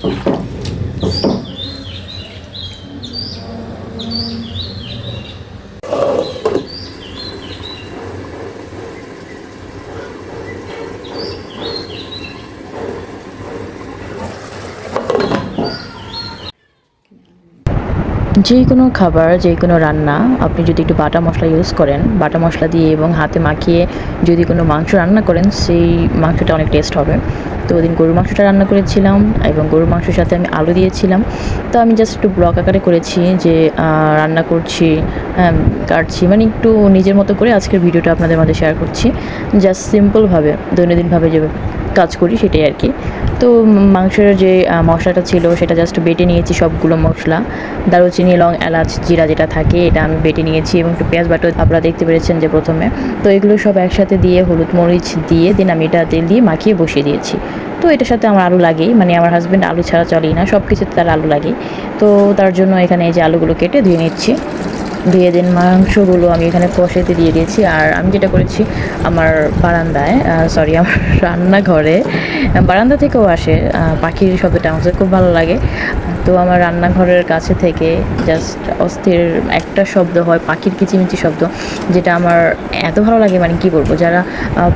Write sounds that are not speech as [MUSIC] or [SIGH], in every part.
যে কোনো খাবার, যে কোনো রান্না, আপনি যদি একটু বাটা মশলা ইউজ করেন, বাটা মশলা দিয়ে এবং হাতে মাখিয়ে যদি কোনো মাংস রান্না করেন, সেই মাংসটা অনেক টেস্ট হবে। তো ওদিন গরুর মাংসটা রান্না করেছিলাম এবং গরুর মাংসের সাথে আমি আলু দিয়েছিলাম। তো আমি জাস্ট একটু ব্লক আকারে করেছি যে রান্না করছি হ্যাঁ কাটছি। মানে একটু নিজের মতো করে আজকের ভিডিওটা আপনাদের মাঝে শেয়ার করছি। জাস্ট সিম্পলভাবে দৈনন্দিনভাবে যে কাজ করি সেটাই আর কি। তো মাংসের যে মশলাটা ছিল সেটা জাস্ট বেটে নিয়েছি সবগুলো মশলা। দারুচিনি, লং, এলাচ, জিরা যেটা থাকে এটা আমি বেটে নিয়েছি এবং একটু পেঁয়াজ বাটো আপনারা দেখতে পেরেছেন যে প্রথমে। তো এগুলো সব একসাথে দিয়ে হলুদ মরিচ দিয়ে দিন আমি এটা তেল দিয়ে মাখিয়ে বসিয়ে দিয়েছি। তো এটার সাথে আমার আলু লাগেই। মানে আমার হাজব্যান্ড আলু ছাড়া চলেই না সব কিছুতে তার আলু লাগে তো তার জন্য এখানে এই যে আলুগুলো কেটে ধুয়ে নিচ্ছি। ধুয়ে দিন মাংসগুলো আমি এখানে কষাইতে দিয়ে দিয়েছি। আর আমি যেটা করেছি, আমার বারান্দায় সরি আমার রান্নাঘরে, বারান্দা থেকেও আসে পাখির শব্দটা, আমার খুব ভালো লাগে। তো আমার রান্নাঘরের কাছে থেকে জাস্ট অস্থির একটা শব্দ হয়, পাখির কিচিমিচি শব্দ, যেটা আমার এত ভালো লাগে মানে কি বলব, যারা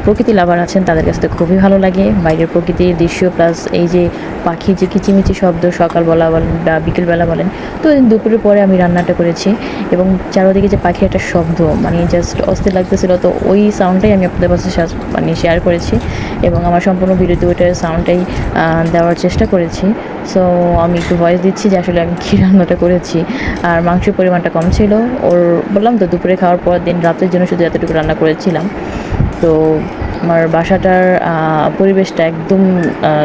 প্রকৃতি লাভার আছেন, তাদের কাছে তো খুবই ভালো লাগে। বাইরের প্রকৃতির দৃশ্য প্লাস এই যে পাখির যে কিচিমিচি শব্দ সকালবেলা বলেন বা বিকেলবেলা বলেন, তো দুপুরের পরে আমি রান্নাটা করেছি এবং চারোদিকে যে পাখির একটা শব্দ মানে জাস্ট অস্থির লাগতেছিল, তো ওই সাউন্ডটাই আমি আপনাদের কাছে মানে শেয়ার করেছি এবং আমার সম্পূর্ণ ভিডিওতে ওইটার সাউন্ডটাই দেওয়ার চেষ্টা করেছি। সো আমি একটু ভয়েস দিচ্ছি যে আসলে আমি কী রান্নাটা করেছি। আর মাংসের পরিমাণটা কম ছিল। ওর বললাম তো দুপুরে খাওয়ার পর দিন, রাতের জন্য শুধু এতটুকু রান্না করেছিলাম। তো আমার বাসাটার পরিবেশটা একদম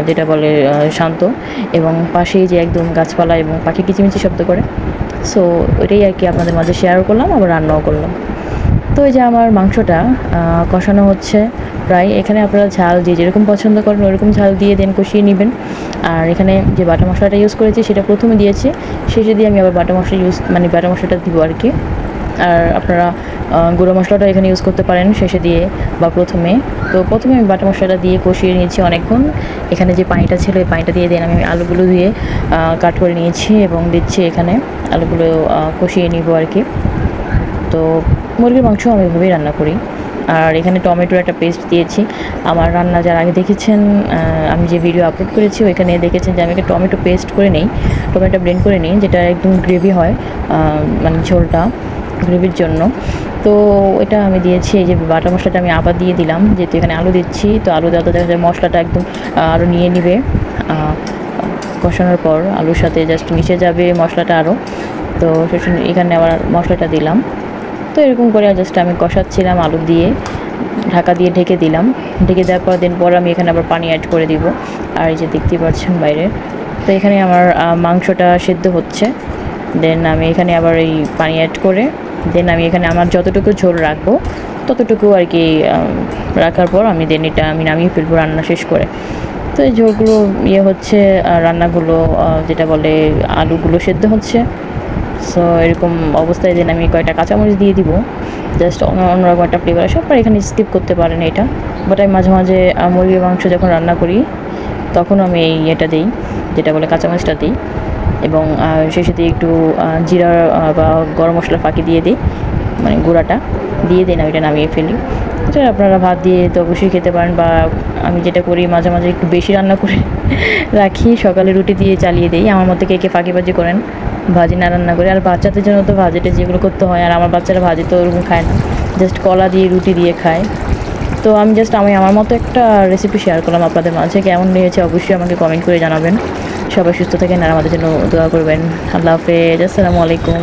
যেটা বলে শান্ত এবং পাশেই যে একদম গাছপালা এবং পাখি কিচিমিচি শব্দ করে। সো ওইটাই আর কি আপনাদের মাঝে শেয়ার করলাম, আবার রান্নাও করলাম। তো এই যে আমার মাংসটা কষানো হচ্ছে। প্রায় এখানে আপনারা ঝাল যে যেরকম পছন্দ করেন ওরকম ঝাল দিয়ে দেন কষিয়ে নেবেন। আর এখানে যে বাটা মশলাটা ইউজ করেছি সেটা প্রথমে দিয়েছি শেষে দিয়ে আমি আবার বাটা মশলা ইউজ মানে বাটা মশলাটা দিব আর কি আর আপনারা গুঁড়ো মশলাটা এখানে ইউজ করতে পারেন শেষে দিয়ে বা প্রথমে। তো প্রথমে আমি বাটা মশলাটা দিয়ে কষিয়ে নিয়েছি অনেকক্ষণ। এখানে যে পানিটা ছিল এই পানিটা দিয়ে দেন আমি আলুগুলো ধুয়ে কাট করে নিয়েছি এবং দিচ্ছি এখানে আলুগুলো কষিয়ে নিব আর কি তো মুরগির মাংস আমি এভাবেই রান্না করি। আর এখানে টমেটোর একটা পেস্ট দিয়েছি। আমার রান্না যারা আগে দেখেছেন আমি যে ভিডিও আপলোড করেছি, ওইখানে দেখেছেন যে আমি একটা টমেটো পেস্ট করে নিই, টমেটো ব্লেন্ড করে নিই, যেটা একদম গ্রেভি হয় মানে ঝোলটা গ্রেভির জন্য। তো এটা আমি দিয়েছি, এই যে বাটা মশলাটা আমি আবার দিয়ে দিলাম, যেহেতু এখানে আলু দিচ্ছি, তো আলু দেওয়া দেখা যায় মশলাটা একদম আরও নিয়ে নিবে। কষানোর পর আলুর সাথে জাস্ট মিশে যাবে মশলাটা আরও তো এখানে আবার মশলাটা দিলাম। তো এরকম করে জাস্ট আমি কষাচ্ছিলাম আলু দিয়ে, ঢাকা দিয়ে ঢেকে দিলাম। ঢেকে দেওয়ার পর দিন পর আমি এখানে আবার পানি অ্যাড করে দিব। আর এই যে দেখতেই পাচ্ছেন বাইরে, তো এখানে আমার মাংসটা সেদ্ধ হচ্ছে। দেন আমি এখানে আবার এই পানি অ্যাড করে দেন আমি এখানে আমার যতটুকু ঝোল রাখব, ততটুকু আর কি রাখার পর আমি দেন এটা আমি নামিয়ে ফেলব রান্না শেষ করে। তো এই ঝোলগুলো ইয়ে হচ্ছে রান্নাগুলো যেটা বলে আলুগুলো সেদ্ধ হচ্ছে। সো এরকম অবস্থায় দেন আমি কয়টা কাঁচামরিচ দিয়ে দিব। জাস্ট অন্যরকম একটা ফ্লেভার আসে আপনারা এখানে স্কিপ করতে পারেন এটা। বাট আমি মাঝে মাঝে মুরগির মাংস যখন রান্না করি তখন আমি এই এটা দিই, যেটা বলে কাঁচামরিচটা দিই। এবং সেই সাথে একটু জিরা বা গরম মশলা ফাঁকি দিয়ে দিই মানে গুঁড়াটা। দিয়ে দিন আমি এটা নামিয়ে ফেলি। এটা আপনারা ভাত দিয়ে তো অবশ্যই খেতে পারেন বা আমি যেটা করি, মাঝে মাঝে একটু বেশি রান্না করে [LAUGHS] রাখি। সকালে রুটি দিয়ে চালিয়ে দিই। আমার মধ্যে কে কে ফাঁকিবাজি করেন ভাজি না রান্না করি। আর বাচ্চাদের জন্য তো ভাজিটা যেগুলো করতে হয়, আর আমার বাচ্চারা ভাজি তো ওরকম খায় না। জাস্ট কলা দিয়ে, রুটি দিয়ে খায়। তো আমি জাস্ট আমি আমার মতো একটা রেসিপি শেয়ার করলাম আপনাদের মাঝে। কেমন হয়েছে অবশ্যই আমাকে কমেন্ট করে জানাবেন। সবাই সুস্থ থাকেন আর আমাদের জন্য দোয়া করবেন। আল্লাহ হাফেজ। আসসালামু আলাইকুম।